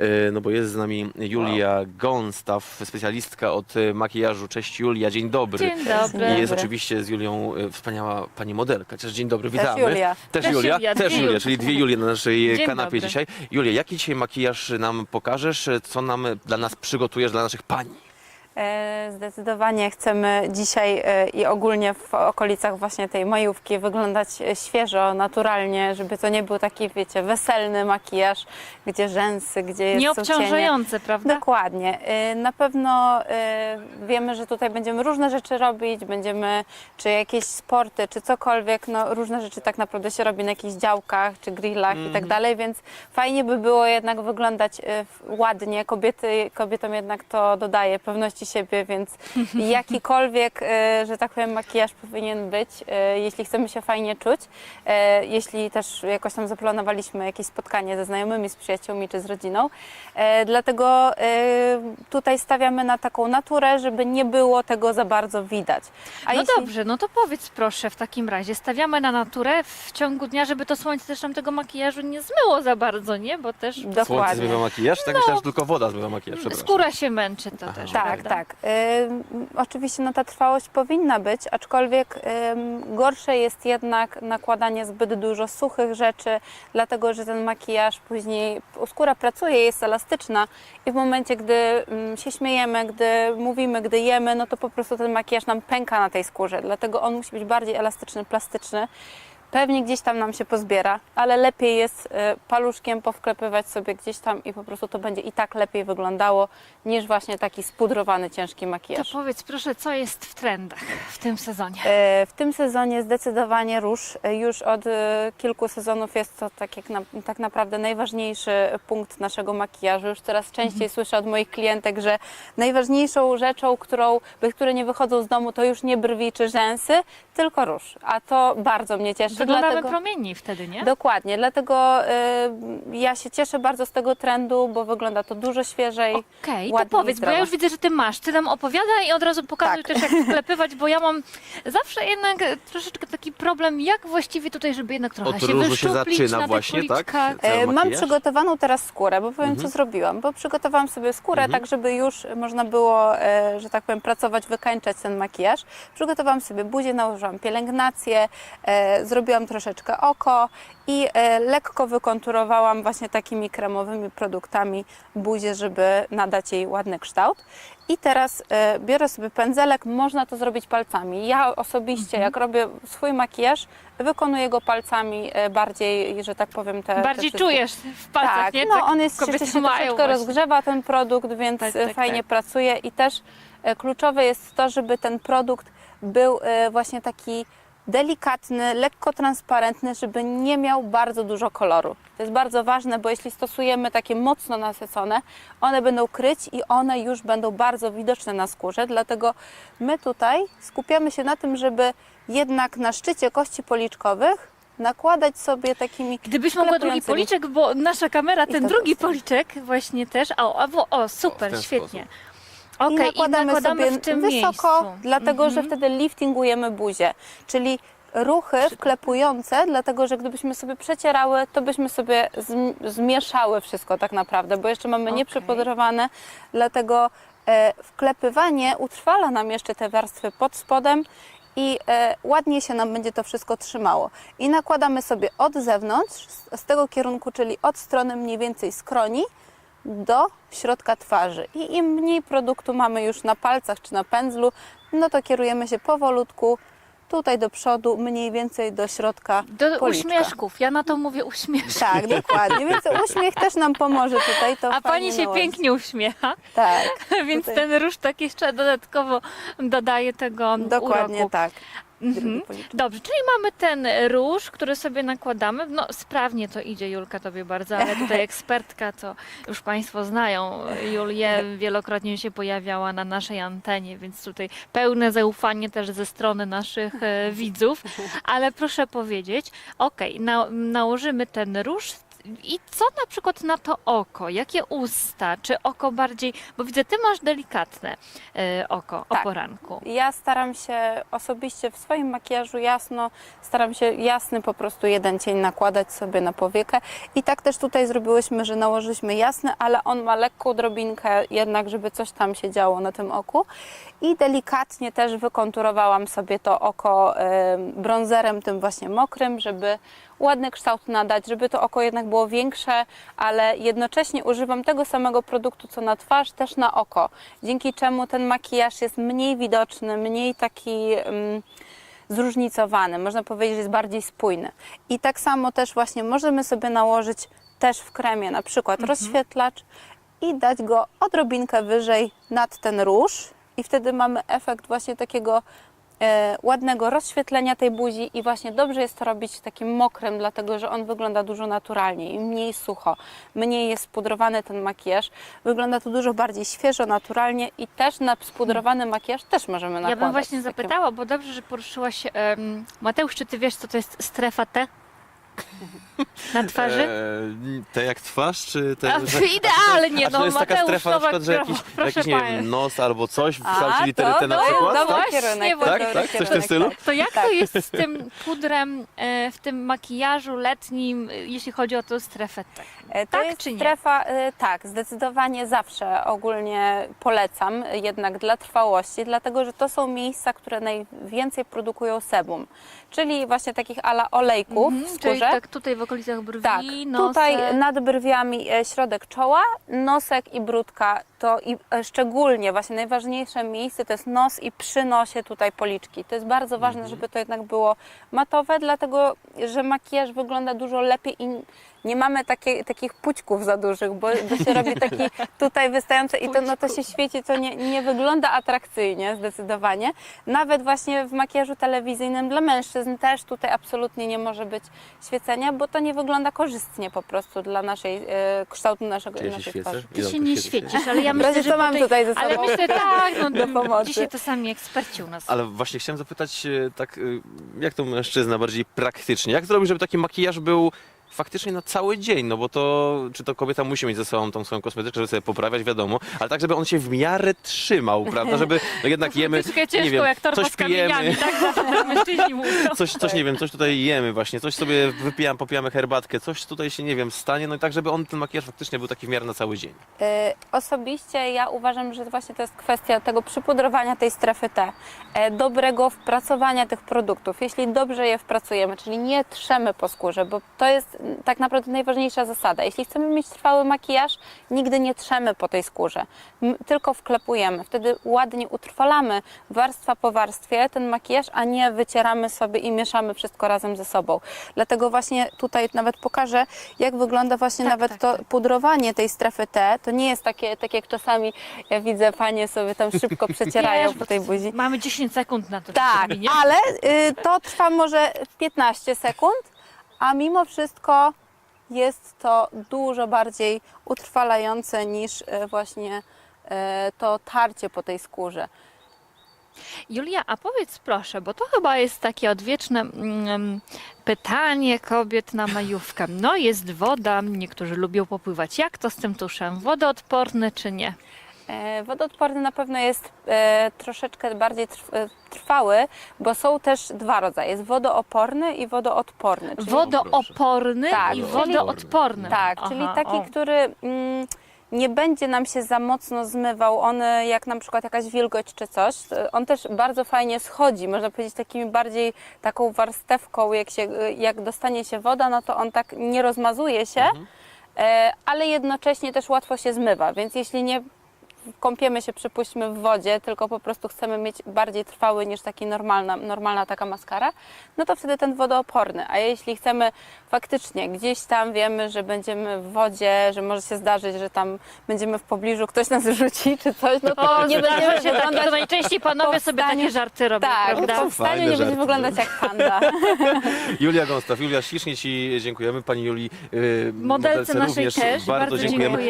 e, no bo jest z nami Julia Gonstaw, specjalistka od makijażu. Cześć Julia, dzień dobry. Dzień dobry. I jest oczywiście z Julią e, wspaniała pani modelka. Cześć, dzień dobry, Też witamy. Julia. Też, Też Julia, Julia, też dwie Julia, czyli dwie Julie na naszej Dzień kanapie dobry. dzisiaj. Julia, jaki dzisiaj makijaż nam pokażesz? Co nam dla nas przygotujesz, dla naszych pani? E, Zdecydowanie chcemy dzisiaj e, i ogólnie w okolicach właśnie tej majówki wyglądać e, świeżo, naturalnie, żeby to nie był taki, wiecie, weselny makijaż, gdzie rzęsy, gdzie jest. Nieobciążające, prawda? Dokładnie. Na pewno wiemy, że tutaj będziemy różne rzeczy robić, będziemy czy jakieś sporty, czy cokolwiek, no różne rzeczy tak naprawdę się robi na jakichś działkach, czy grillach i tak dalej, więc fajnie by było jednak wyglądać ładnie. Kobiety, kobietom jednak to dodaje pewności siebie, więc jakikolwiek, y, że tak powiem, makijaż powinien być, y, jeśli chcemy się fajnie czuć, y, jeśli też jakoś tam zaplanowaliśmy jakieś spotkanie ze znajomymi, z przyjaciółmi czy z rodziną. E, Dlatego e, tutaj stawiamy na taką naturę, żeby nie było tego za bardzo widać. A no jeśli- dobrze, no to powiedz proszę w takim razie, stawiamy na naturę w ciągu dnia, żeby to słońce też nam tego makijażu nie zmyło za bardzo, nie? Bo też Słońce Dokładnie. zmywa makijaż? Tak myślałem, że tylko woda zmywa makijaż, przepraszam. skóra się męczy to też, Tak, prawda? Tak. Ym, oczywiście no, ta trwałość powinna być, aczkolwiek ym, gorsze jest jednak nakładanie zbyt dużo suchych rzeczy, dlatego że ten makijaż później, skóra pracuje, jest elastyczna i w momencie, gdy ym, się śmiejemy, gdy mówimy, gdy jemy, no to po prostu ten makijaż nam pęka na tej skórze, dlatego on musi być bardziej elastyczny, plastyczny. Pewnie gdzieś tam nam się pozbiera, ale lepiej jest e, paluszkiem powklepywać sobie gdzieś tam i po prostu to będzie i tak lepiej wyglądało niż właśnie taki spudrowany, ciężki To makijaż. powiedz proszę, co jest w trendach w tym sezonie? E, W tym sezonie zdecydowanie róż. E, Już od kilku sezonów jest to tak, jak na, tak naprawdę najważniejszy punkt naszego makijażu. Już coraz częściej słyszę od moich klientek, że najważniejszą rzeczą, którą, bez której nie wychodzą z domu, to już nie brwi czy rzęsy, tylko róż. A to bardzo mnie cieszy. Wyglądamy dlatego... promienniej wtedy, nie? Dokładnie, dlatego y, ja się cieszę bardzo z tego trendu, bo wygląda to dużo świeżej. Okej, to ładnie i powiedz, bo ja już widzę, że ty masz. Ty nam opowiadaj i od razu pokazuj Tak. też, jak wklepywać, bo ja mam zawsze jednak troszeczkę taki problem, jak właściwie tutaj, żeby jednak trochę Od się różu się wyszczuplić zaczyna na właśnie, tak? E, Mam przygotowaną teraz skórę, bo powiem, co zrobiłam. Bo przygotowałam sobie skórę tak, żeby już można było, e, że tak powiem, pracować, wykańczać ten makijaż. Przygotowałam sobie buzię, nałożyłam pielęgnację, e, zrobiłam troszeczkę oko i e, lekko wykonturowałam właśnie takimi kremowymi produktami buzię, żeby nadać jej ładny kształt. I teraz e, biorę sobie pędzelek, można to zrobić palcami. Ja osobiście, jak robię swój makijaż, wykonuję go palcami e, bardziej, że tak powiem, te te Bardziej wszystkie- czujesz w palcach, tak, nie? no Tak on jest jeszcze się troszeczkę rozgrzewa ten produkt, więc Tak, tak, fajnie tak. pracuje i też kluczowe jest to, żeby ten produkt był właśnie taki delikatny, lekko transparentny, żeby nie miał bardzo dużo koloru. To jest bardzo ważne, bo jeśli stosujemy takie mocno nasycone, one będą kryć i one już będą bardzo widoczne na skórze, dlatego my tutaj skupiamy się na tym, żeby jednak na szczycie kości policzkowych nakładać sobie takimi Gdybyś mogła drugi policzek, bo nasza kamera, I ten to drugi policzek właśnie też. O, a, wo- o O, super, świetnie. sposób. Okej, I nakładamy, sobie w tym wysoko, miejscu. dlatego że Mhm. wtedy liftingujemy buzię. Czyli ruchy wklepujące, dlatego że gdybyśmy sobie przecierały, to byśmy sobie zm- zmieszały wszystko tak naprawdę, bo jeszcze mamy nieprzepudrowane, dlatego e, wklepywanie utrwala nam jeszcze te warstwy pod spodem i e, ładnie się nam będzie to wszystko trzymało. I nakładamy sobie od zewnątrz, z, z tego kierunku, czyli od strony mniej więcej skroni, do środka twarzy. I im mniej produktu mamy już na palcach czy na pędzlu, no to kierujemy się powolutku tutaj do przodu, mniej więcej do środka Do policzka. uśmieszków, ja na to mówię uśmieszki. Tak, dokładnie. Więc uśmiech też nam pomoże tutaj. To A pani się pięknie uśmiecha, Tak, więc Tutaj. ten róż tak jeszcze dodatkowo dodaje tego dokładnie uroku. tak. Mhm. Dobrze, czyli mamy ten róż, który sobie nakładamy. No sprawnie to idzie, Julka, tobie bardzo, ale tutaj ekspertka to już Państwo znają. Julię wielokrotnie się pojawiała na naszej antenie, więc tutaj pełne zaufanie też ze strony naszych e, widzów. Ale proszę powiedzieć, okej, na, nałożymy ten róż, I co na przykład na to oko? Jakie usta? Czy oko bardziej, bo widzę, ty masz delikatne e, oko Tak. o poranku. Ja staram się osobiście w swoim makijażu jasno, staram się jasny po prostu jeden cień nakładać sobie na powiekę. I tak też tutaj zrobiłyśmy, że nałożyliśmy jasny, ale on ma lekką drobinkę jednak, żeby coś tam się działo na tym oku. I delikatnie też wykonturowałam sobie to oko e, bronzerem tym właśnie mokrym, żeby ładny kształt nadać, żeby to oko jednak było większe, ale jednocześnie używam tego samego produktu co na twarz, też na oko. Dzięki czemu ten makijaż jest mniej widoczny, mniej taki mm, zróżnicowany. Można powiedzieć, że jest bardziej spójny. I tak samo też właśnie możemy sobie nałożyć też w kremie na przykład rozświetlacz i dać go odrobinkę wyżej nad ten róż i wtedy mamy efekt właśnie takiego ładnego rozświetlenia tej buzi i właśnie dobrze jest to robić takim mokrym, dlatego że on wygląda dużo naturalniej, mniej sucho, mniej jest spudrowany ten makijaż, wygląda to dużo bardziej świeżo, naturalnie i też na spudrowany makijaż też możemy nakładać. Ja bym właśnie zapytała, bo dobrze, że poruszyłaś. Mateusz, czy ty wiesz, co to jest strefa T? Na twarzy? Eee, te jak twarz, czy te... A, że- idealnie, A czy no to jest taka Mateusz strefa na Nowak, przykład, że jakiś, proszę jakiś nie wiem, nos albo coś w kształcie litery T na to- przykład? no tak? kierunek, właśnie, dobry tak? Coś w tym stylu? tak. To jak Tak. to jest z tym pudrem e, w tym makijażu letnim, e, jeśli chodzi o tę strefę T? E, To Tak jest czy nie? strefa, e, tak, zdecydowanie zawsze ogólnie polecam, jednak dla trwałości, dlatego że to są miejsca, które najwięcej produkują sebum, czyli właśnie takich ala olejków w Mhm, czyli skórze. tak tutaj w okolicach brwi, Tak, nosek. tutaj nad brwiami e, środek czoła, nosek i brudka to i e, szczególnie właśnie najważniejsze miejsce to jest nos i przy nosie tutaj policzki. To jest bardzo ważne, żeby to jednak było matowe, dlatego że makijaż wygląda dużo lepiej i nie mamy takie, takich pućków za dużych, bo, bo się robi taki tutaj wystający i to, no, to się świeci, to nie, nie wygląda atrakcyjnie zdecydowanie. Nawet właśnie w makijażu telewizyjnym dla mężczyzn też tutaj absolutnie nie może być świecenia, bo to nie wygląda korzystnie po prostu dla naszej, e, kształtu naszego, Czy ja się naszej świecę? twarzy. Ty Ile się on nie świeci? świecisz, ale ja Razie myślę, że co mam tutaj ze Ale sobą? myślę, tak, no, Do pomocy. dzisiaj to sami eksperci u nas. Ale właśnie chciałem zapytać e, tak, e, jak to mężczyzna bardziej praktycznie, jak zrobić, żeby taki makijaż był faktycznie na cały dzień, no bo to, czy to kobieta musi mieć ze sobą tą swoją kosmetyczkę, żeby sobie poprawiać, wiadomo, ale tak, żeby on się w miarę trzymał, prawda, żeby no jednak jemy, Troszkę nie ciężko wiem, jak torba coś z kamieniami, pijemy, tak? Zawsze tak mężczyźni mówią. coś, coś nie wiem, coś tutaj jemy właśnie, coś sobie wypijamy, popijamy herbatkę, coś tutaj się, nie wiem, stanie, no i tak, żeby on, ten makijaż faktycznie był taki w miarę na cały dzień. E, Osobiście ja uważam, że właśnie to jest kwestia tego przypudrowania tej strefy T, e, dobrego wpracowania tych produktów. Jeśli dobrze je wpracujemy, czyli nie trzemy po skórze, bo to jest tak naprawdę najważniejsza zasada. Jeśli chcemy mieć trwały makijaż, nigdy nie trzemy po tej skórze, tylko wklepujemy. Wtedy ładnie utrwalamy warstwa po warstwie ten makijaż, a nie wycieramy sobie i mieszamy wszystko razem ze sobą. Dlatego właśnie tutaj nawet pokażę, jak wygląda właśnie Tak, nawet tak, to tak. pudrowanie tej strefy T. To nie jest takie, tak jak czasami ja widzę, panie sobie tam szybko przecierają Wiesz, po tej buzi. Mamy 10 sekund na to. Tak, ale y, to trwa może 15 sekund, a mimo wszystko jest to dużo bardziej utrwalające niż y, właśnie y, to tarcie po tej skórze. Julia, a powiedz proszę, bo to chyba jest takie odwieczne mm, pytanie kobiet na majówkę. No jest woda, niektórzy lubią popływać. Jak to z tym tuszem? Wodoodporny czy nie? E, Wodoodporny na pewno jest e, troszeczkę bardziej e, trwały, bo są też dwa rodzaje. Jest wodooporny i wodoodporny. czyli- Wodooporny Tak, i wodoodporny. Tak, Aha, czyli taki, o. który mm, nie będzie nam się za mocno zmywał. On, jak na przykład jakaś wilgoć czy coś, on też bardzo fajnie schodzi. Można powiedzieć takimi bardziej taką warstewką, jak, się, jak dostanie się woda, no to on tak nie rozmazuje się, e, ale jednocześnie też łatwo się zmywa. Więc jeśli nie kąpiemy się, przypuśćmy, w wodzie, tylko po prostu chcemy mieć bardziej trwały niż taki normalna, normalna taka maskara, no to wtedy ten wodooporny. A jeśli chcemy faktycznie gdzieś tam wiemy, że będziemy w wodzie, że może się zdarzyć, że tam będziemy w pobliżu, ktoś nas rzuci czy coś, no to O, nie będziemy się wyglądać... to najczęściej panowie sobie takie żarty robią, Tak, prawda? w powstaniu Fajne nie będziemy wyglądać jak panda. Julia Gąstaw, Julia, ślicznie Ci dziękujemy, Pani Juli, yy, Modelce naszej również też bardzo dziękujemy.